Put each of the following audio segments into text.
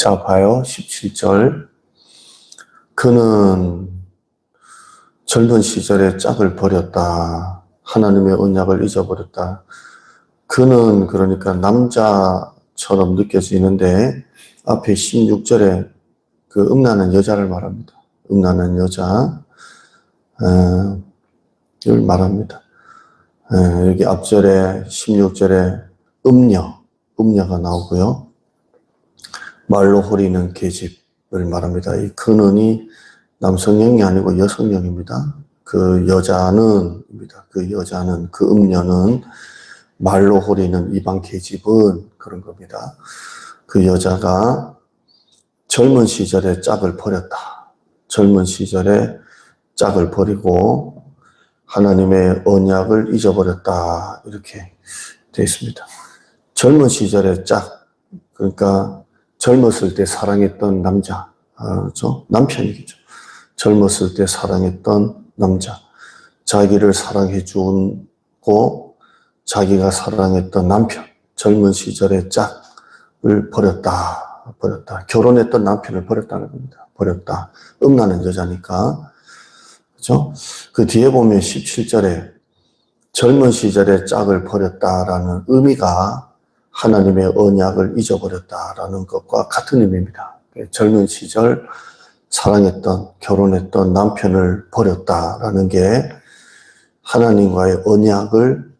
자, 봐요. 17절. 그는 젊은 시절에 짝을 버렸다. 하나님의 언약을 잊어버렸다. 그는 그러니까 남자처럼 느껴지는데 앞에 16절에 그 음란한 여자를 말합니다. 음란한 여자, 어, 를 말합니다. 어, 여기 앞절에 16절에 음녀, 음녀가 나오고요. 말로 호리는 계집을 말합니다. 이 근원이 남성형이 아니고 여성형입니다. 그 여자는입니다. 그 여자는 그 음녀는 말로 호리는 이방 계집은 그런 겁니다. 그 여자가 젊은 시절에 짝을 버렸다. 젊은 시절에 짝을 버리고 하나님의 언약을 잊어버렸다. 이렇게 되어 있습니다. 젊은 시절에 짝, 그러니까 젊었을 때 사랑했던 남자, 죠 남편이겠죠. 젊었을 때 사랑했던 남자, 자기를 사랑해 주고 자기가 사랑했던 남편, 젊은 시절의 짝을 버렸다, 버렸다. 결혼했던 남편을 버렸다는 겁니다. 버렸다. 음란한 여자니까. 그죠? 그 뒤에 보면 17절에 젊은 시절의 짝을 버렸다라는 의미가 하나님의 언약을 잊어버렸다라는 것과 같은 의미입니다. 젊은 시절 사랑했던, 결혼했던 남편을 버렸다라는 게 하나님과의 언약을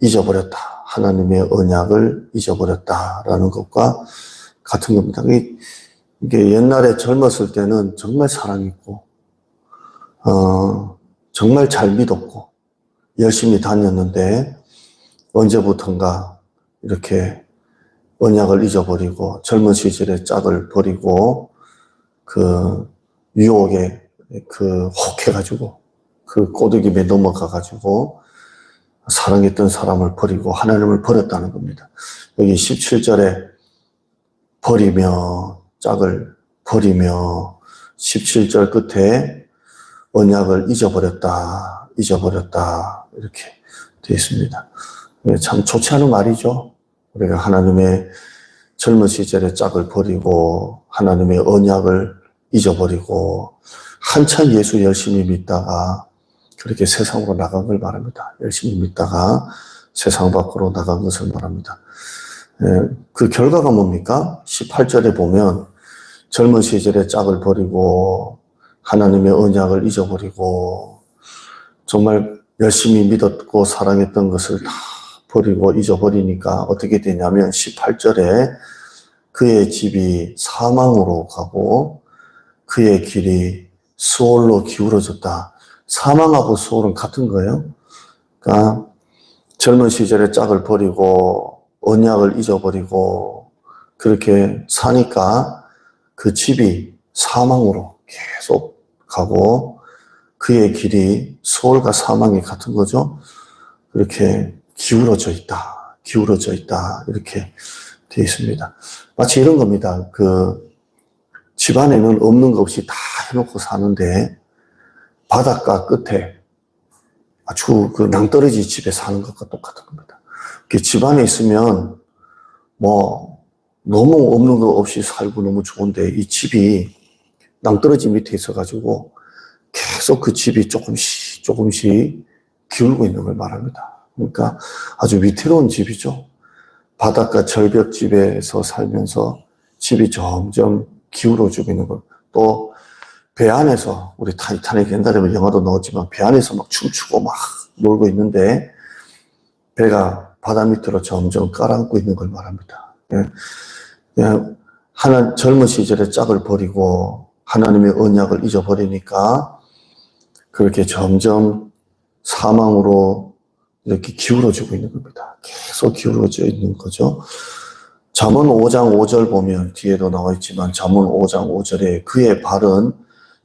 잊어버렸다. 하나님의 언약을 잊어버렸다라는 것과 같은 겁니다. 이게 옛날에 젊었을 때는 정말 사랑했고, 어, 정말 잘 믿었고, 열심히 다녔는데, 언제부턴가 이렇게 언약을 잊어버리고 젊은 시절의 짝을 버리고 그 유혹에 그 혹해가지고 그 꼬드김에 넘어가가지고 사랑했던 사람을 버리고 하나님을 버렸다는 겁니다. 여기 17절에 버리며 짝을 버리며 17절 끝에 언약을 잊어버렸다, 잊어버렸다 이렇게 되어 있습니다. 참 좋지 않은 말이죠. 우리가 하나님의 젊은 시절의 짝을 버리고 하나님의 언약을 잊어버리고 한참 예수 열심히 믿다가 그렇게 세상으로 나간 걸 말합니다. 열심히 믿다가 세상 밖으로 나간 것을 말합니다. 예, 그 결과가 뭡니까? 18절에 보면 젊은 시절의 짝을 버리고 하나님의 언약을 잊어버리고 정말 열심히 믿었고 사랑했던 것을 다 버리고 잊어버리니까 어떻게 되냐면 18절에 그의 집이 사망으로 가고 그의 길이 수월로 기울어졌다. 사망하고 수월은 같은 거예요. 그러니까 젊은 시절에 짝을 버리고 언약을 잊어버리고 그렇게 사니까 그 집이 사망으로 계속 가고 그의 길이 수월과 사망이 같은 거죠. 그렇게 기울어져 있다. 기울어져 있다. 이렇게 되어 있습니다. 마치 이런 겁니다. 그 집안에는 없는 것 없이 다 해놓고 사는데 바닷가 끝에 아주 그 낭떠러지 집에 사는 것과 똑같은 겁니다. 그 집안에 있으면 뭐 너무 없는 것 없이 살고 너무 좋은데 이 집이 낭떠러지 밑에 있어가지고 계속 그 집이 조금씩 조금씩 기울고 있는 걸 말합니다. 그러니까 아주 위태로운 집이죠. 바닷가 절벽집에서 살면서 집이 점점 기울어지고 있는 것. 또, 배 안에서, 우리 타이타닉 옛날에 영화도 나왔지만, 배 안에서 막 춤추고 막 놀고 있는데, 배가 바다 밑으로 점점 깔아앉고 있는 걸 말합니다. 예. 그냥 하나, 젊은 시절에 짝을 버리고, 하나님의 언약을 잊어버리니까, 그렇게 점점 사망으로 이렇게 기울어지고 있는 겁니다. 계속 기울어져 있는 거죠. 잠언 5장 5절 보면 뒤에도 나와 있지만 잠언 5장 5절에 그의 발은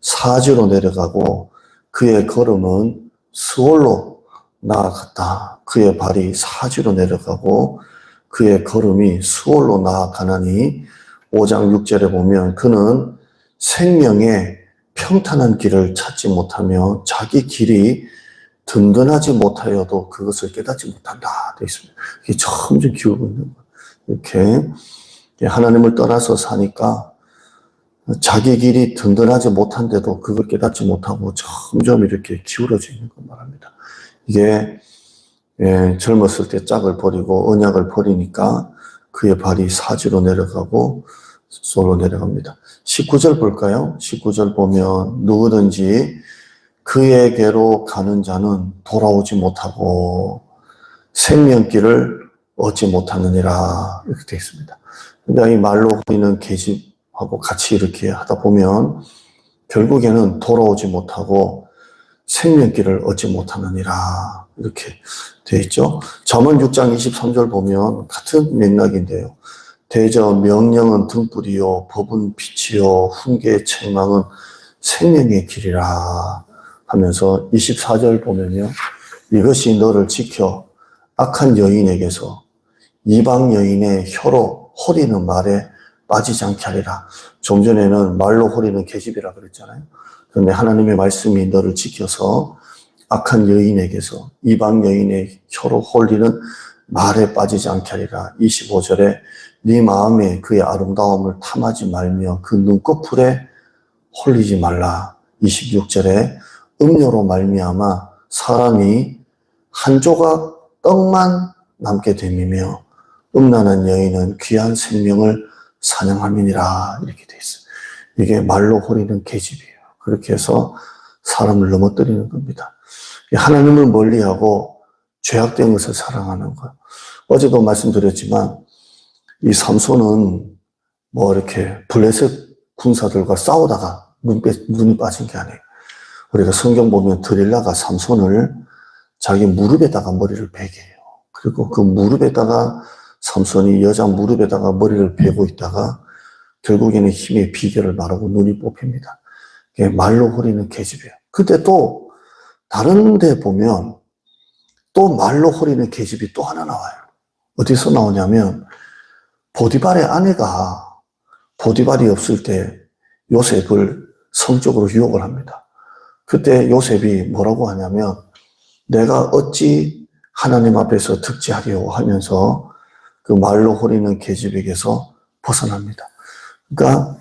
사지로 내려가고 그의 걸음은 수월로 나아갔다. 그의 발이 사지로 내려가고 그의 걸음이 수월로 나아가나니 5장 6절에 보면 그는 생명의 평탄한 길을 찾지 못하며 자기 길이 든든하지 못하여도 그것을 깨닫지 못한다. 되어 있습니다. 이게 점점 기울고 있는 거 이렇게 하나님을 떠나서 사니까 자기 길이 든든하지 못한데도 그걸 깨닫지 못하고 점점 이렇게 기울어져 있는 걸 말합니다. 이게 예, 젊었을 때 짝을 버리고 언약을 버리니까 그의 발이 사지로 내려가고 솔로 내려갑니다. 19절 볼까요? 19절 보면 누구든지 그에게로 가는 자는 돌아오지 못하고 생명길을 얻지 못하느니라 이렇게 되어 있습니다. 그러니까 이 말로 우리는 계집하고 같이 이렇게 하다 보면 결국에는 돌아오지 못하고 생명길을 얻지 못하느니라 이렇게 되어 있죠. 잠언 6장 23절 보면 같은 맥락인데요. 대저 명령은 등불이요 법은 빛이요 훈계의 책망은 생명의 길이라 하면서 24절 보면요. 이것이 너를 지켜 악한 여인에게서 이방 여인의 혀로 호리는 말에 빠지지 않게 하리라. 좀 전에는 말로 호리는 계집이라 그랬잖아요. 그런데 하나님의 말씀이 너를 지켜서 악한 여인에게서 이방 여인의 혀로 홀리는 말에 빠지지 않게 하리라. 25절에 네 마음에 그의 아름다움을 탐하지 말며 그 눈꺼풀에 홀리지 말라. 26절에 음료로 말미암아 사람이 한 조각 떡만 남게 됨이며 음란한 여인은 귀한 생명을 사냥함이니라 이렇게 돼 있어요. 이게 말로 홀리는 계집이에요. 그렇게 해서 사람을 넘어뜨리는 겁니다. 하나님을 멀리하고 죄악된 것을 사랑하는 것. 어제도 말씀드렸지만 이 삼손은 뭐 이렇게 블레셋 군사들과 싸우다가 눈 빠진 게 아니에요. 우리가 성경 보면 드릴라가 삼손을 자기 무릎에다가 머리를 베게 해요. 그리고 그 무릎에다가 삼손이 여자 무릎에다가 머리를 베고 있다가 결국에는 힘의 비결을 말하고 눈이 뽑힙니다. 말로 흐리는 계집이에요. 근데 또 다른 데 보면 또 말로 흐리는 계집이 또 하나 나와요. 어디서 나오냐면 보디발의 아내가 보디발이 없을 때 요셉을 성적으로 유혹을 합니다. 그때 요셉이 뭐라고 하냐면 내가 어찌 하나님 앞에서 득지하리오 하면서 그 말로 호리는 계집에게서 벗어납니다. 그러니까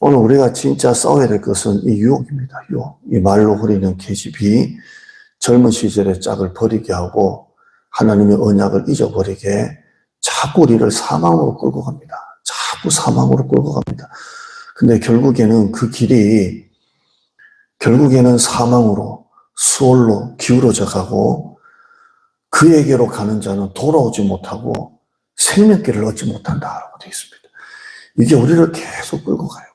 오늘 우리가 진짜 싸워야 될 것은 이 유혹입니다. 유혹. 이 말로 호리는 계집이 젊은 시절의 짝을 버리게 하고 하나님의 언약을 잊어버리게 자꾸 우리를 사망으로 끌고 갑니다. 자꾸 사망으로 끌고 갑니다. 근데 결국에는 그 길이 결국에는 사망으로 수월로 기울어져 가고 그에게로 가는 자는 돌아오지 못하고 생명길을 얻지 못한다라고 되어 있습니다. 이게 우리를 계속 끌고 가요.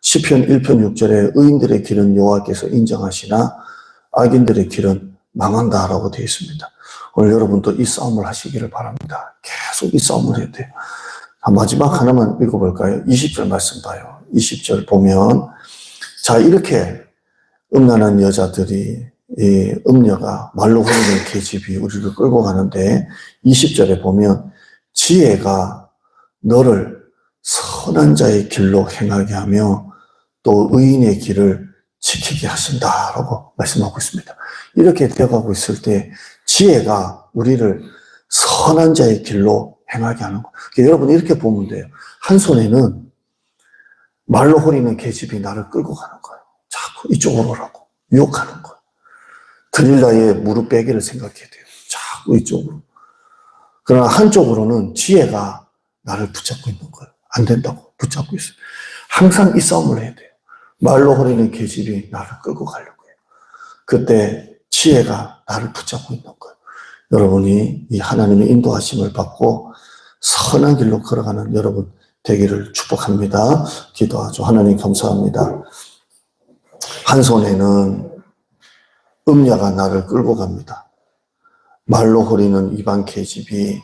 시편 1편 6절에 의인들의 길은 여호와께서 인정하시나 악인들의 길은 망한다라고 되어 있습니다. 오늘 여러분도 이 싸움을 하시기를 바랍니다. 계속 이 싸움을 해야 돼요. 마지막 하나만 읽어볼까요? 20절 말씀 봐요. 20절 보면 자 이렇게 음란한 여자들이 이 음녀가 말로 흐르는 계집이 우리를 끌고 가는데 20절에 보면 지혜가 너를 선한 자의 길로 행하게 하며 또 의인의 길을 지키게 하신다라고 말씀하고 있습니다. 이렇게 되어가고 있을 때 지혜가 우리를 선한 자의 길로 행하게 하는 거. 그러니까 여러분 이렇게 보면 돼요. 한 손에는 말로 호리는 계집이 나를 끌고 가는. 자꾸 이쪽으로 오라고 유혹하는 거예요. 드릴라의 무릎 빼기를 생각해야 돼요. 자꾸 이쪽으로. 그러나 한쪽으로는 지혜가 나를 붙잡고 있는 거예요. 안 된다고 붙잡고 있어요. 항상 이 싸움을 해야 돼요. 말로 호리는 계집이 나를 끌고 가려고 해요. 그때 지혜가 나를 붙잡고 있는 거예요. 여러분이 이 하나님의 인도하심을 받고 선한 길로 걸어가는 여러분 되기를 축복합니다. 기도하죠. 하나님 감사합니다. 한 손에는 음녀가 나를 끌고 갑니다. 말로 호리는 이방 계집이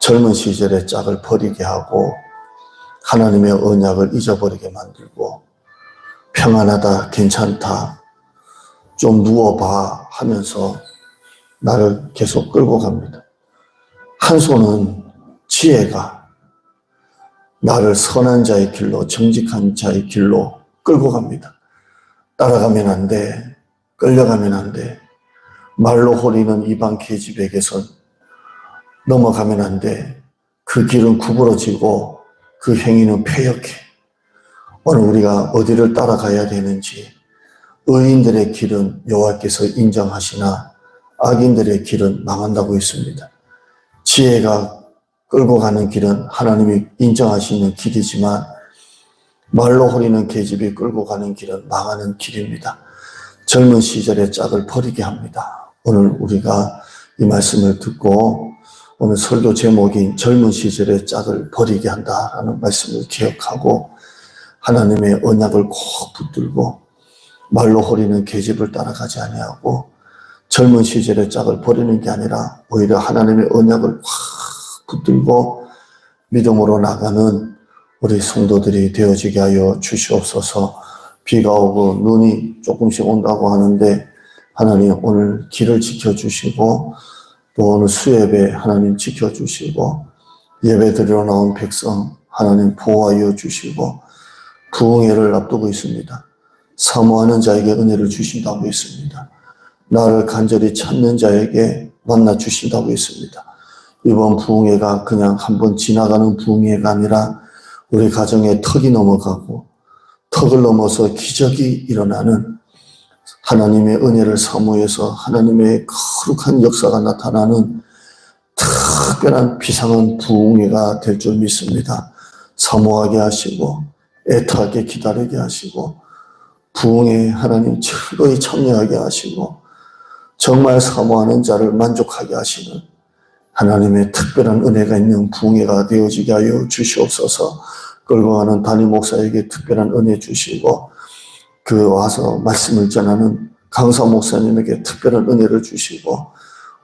젊은 시절의 짝을 버리게 하고 하나님의 언약을 잊어버리게 만들고 평안하다, 괜찮다, 좀 누워봐 하면서 나를 계속 끌고 갑니다. 한 손은 지혜가 나를 선한 자의 길로, 정직한 자의 길로 끌고 갑니다. 따라가면 안 돼. 끌려가면 안 돼. 말로 호리는 이방 계집에게서 넘어가면 안 돼. 그 길은 구부러지고 그 행위는 폐역해. 오늘 우리가 어디를 따라가야 되는지 의인들의 길은 여호와께서 인정하시나 악인들의 길은 망한다고 했습니다. 지혜가 끌고 가는 길은 하나님이 인정하시는 길이지만 말로 호리는 계집이 끌고 가는 길은 망하는 길입니다. 젊은 시절의 짝을 버리게 합니다. 오늘 우리가 이 말씀을 듣고 오늘 설교 제목인 젊은 시절의 짝을 버리게 한다라는 말씀을 기억하고 하나님의 언약을 꼭 붙들고 말로 호리는 계집을 따라가지 아니하고 젊은 시절의 짝을 버리는 게 아니라 오히려 하나님의 언약을 확 붙들고 믿음으로 나가는 우리 성도들이 되어지게 하여 주시옵소서 비가 오고 눈이 조금씩 온다고 하는데 하나님 오늘 길을 지켜주시고 또 오늘 수예배 하나님 지켜주시고 예배 드리러 나온 백성 하나님 보호하여 주시고 부흥회를 앞두고 있습니다. 사모하는 자에게 은혜를 주신다고 했습니다. 나를 간절히 찾는 자에게 만나 주신다고 했습니다. 이번 부흥회가 그냥 한번 지나가는 부흥회가 아니라 우리 가정에 턱이 넘어가고 턱을 넘어서 기적이 일어나는 하나님의 은혜를 사모해서 하나님의 거룩한 역사가 나타나는 특별한 비상한 부흥회가 될 줄 믿습니다. 사모하게 하시고 애타게 기다리게 하시고 부흥에 하나님 즐거이 참여하게 하시고 정말 사모하는 자를 만족하게 하시는 하나님의 특별한 은혜가 있는 부흥회가 되어지게 하여 주시옵소서 끌고 가는 담임 목사에게 특별한 은혜 주시고 그 와서 말씀을 전하는 강사 목사님에게 특별한 은혜를 주시고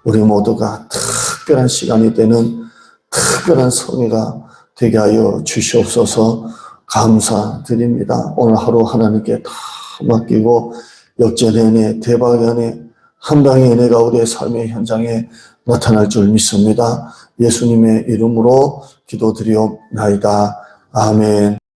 우리 모두가 특별한 시간이 되는 특별한 성회가 되게 하여 주시옵소서 감사드립니다. 오늘 하루 하나님께 다 맡기고 역전의 은혜, 대박의 은혜, 한방의 은혜가 우리의 삶의 현장에 나타날 줄 믿습니다. 예수님의 이름으로 기도드리옵나이다. 아멘.